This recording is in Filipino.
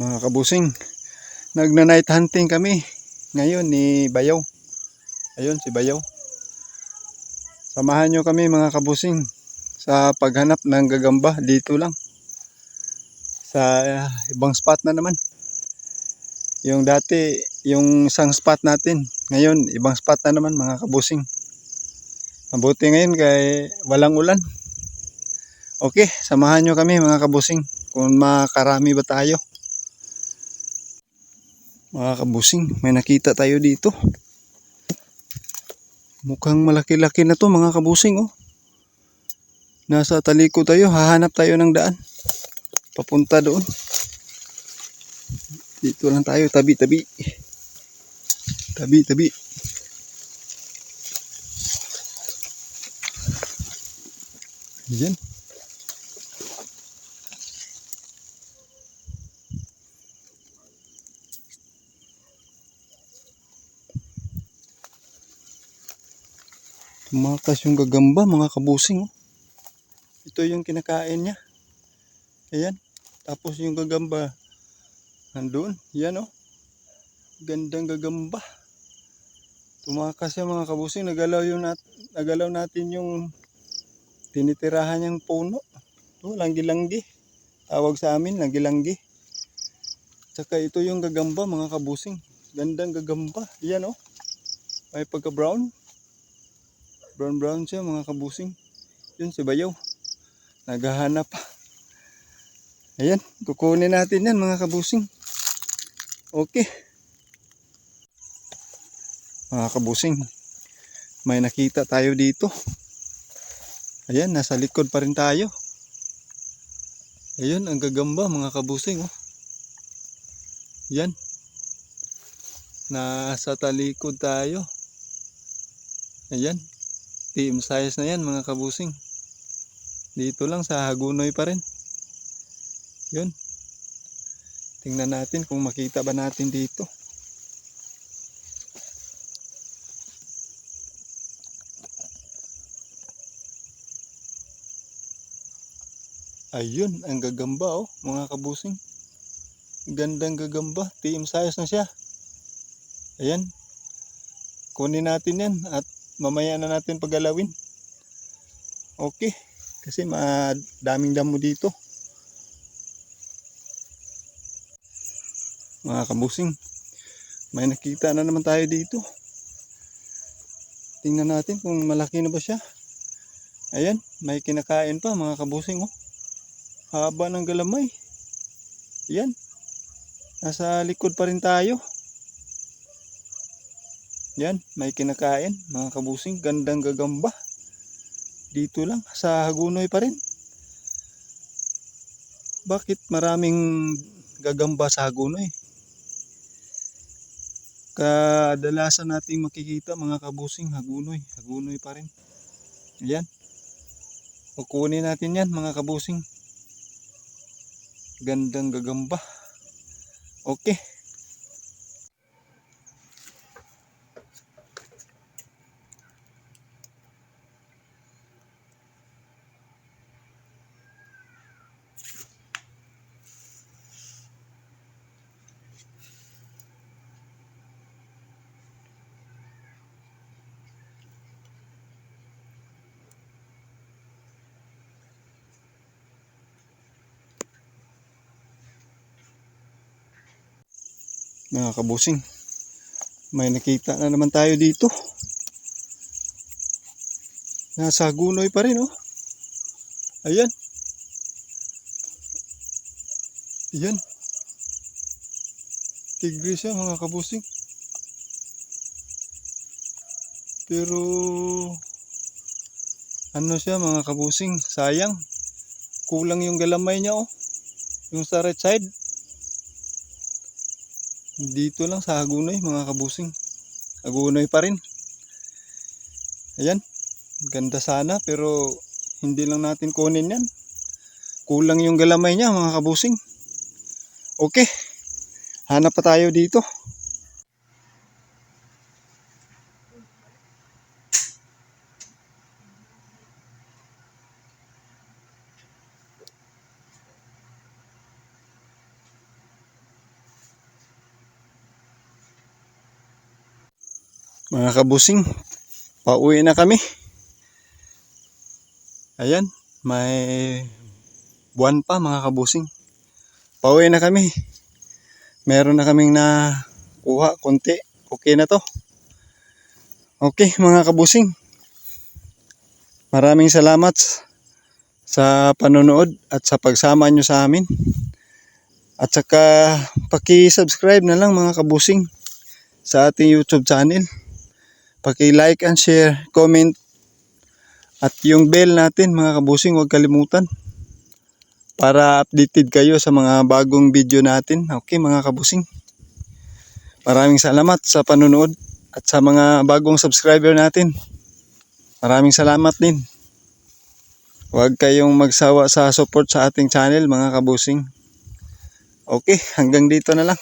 Mga kabusing, nagna-night hunting kami ngayon ni Bayaw. Ayun si Bayaw. Samahan nyo kami mga kabusing sa paghanap ng gagamba dito lang. Sa uh, ibang spot na naman. Yung dati, yung isang spot natin. Ngayon, ibang spot na naman mga kabusing. Mabuti ngayon kay walang ulan. Okay, samahan nyo kami mga kabusing kung makarami ba tayo. Mga kabusing, may nakita tayo dito. Mukhang malaki-laki na to mga kabusing oh. Nasa taliko tayo, hahanap tayo ng daan. Papunta doon. Dito lang tayo, tabi-tabi. Tabi-tabi. Yan. Tumakas yung gagamba mga kabusing. Oh. Ito yung kinakain niya. Ayan. Tapos yung gagamba nandun. Yan oh. Gandang gagamba. Tumakas yung mga kabusing. Nagalaw, yung nat nagalaw natin yung tinitirahan niyang puno. Ito, langgi-langgi. Tawag sa amin, langgi-langgi. Tsaka ito yung gagamba mga kabusing. Gandang gagamba. Yan oh. May pagka-brown brown brown siya mga kabusing. Yun si Bayaw. Naghahanap ayan kukunin natin yan mga kabusing. Okay. Mga kabusing may nakita tayo dito. Ayan nasa likod pa rin tayo. Ayan ang gagamba mga kabusing oh. yan. Nasa talikod tayo. Ayan team size na yan mga kabusing. Dito lang sa Hagunoy pa rin. Yun. Tingnan natin kung makita ba natin dito. Ayun ang gagamba oh mga kabusing. Gandang gagamba. Team size na siya. Ayan. Kunin natin yan at mamaya na natin pagalawin. Okay. Kasi madaming damo dito. Mga kabusing. May nakita na naman tayo dito. Tingnan natin kung malaki na ba siya. Ayan. May kinakain pa mga kabusing. Oh. Haba ng galamay. Ayan. Nasa likod pa rin tayo. Yan, may kinakain, mga kabusing, gandang gagamba. Dito lang, sa Hagunoy pa rin. Bakit maraming gagamba sa Hagunoy? Kadalasan nating makikita mga kabusing, Hagunoy, Hagunoy pa rin. Yan. Kukunin natin yan mga kabusing. Gandang gagamba. Okay. Mga kabusing may nakita na naman tayo dito. Nasa gunoy pa rin oh. Ayan. Ayan. Tigre siya mga kabusing pero ano siya mga kabusing sayang. Kulang yung galamay niya oh. Yung sa right side dito lang sa Hagunoy mga kabusing. Hagunoy pa rin. Ayan. Ganda sana pero hindi lang natin kunin yan. Kulang yung galamay niya mga kabusing. Okay. Hanap pa tayo dito. Mga kabusing, pauwi na kami. Ayan, may buwan pa mga kabusing. Pauwi na kami. Meron na kaming na kuha, konti. Okay na to. Okay, mga kabusing. Maraming salamat sa panonood at sa pagsama nyo sa amin. At saka paki-subscribe na lang mga kabusing sa ating YouTube channel. Paki-like and share, comment at yung bell natin mga kabusing huwag kalimutan para updated kayo sa mga bagong video natin. Okay mga kabusing. Maraming salamat sa panonood at sa mga bagong subscriber natin. Maraming salamat din. Huwag kayong magsawa sa support sa ating channel mga kabusing. Okay, hanggang dito na lang.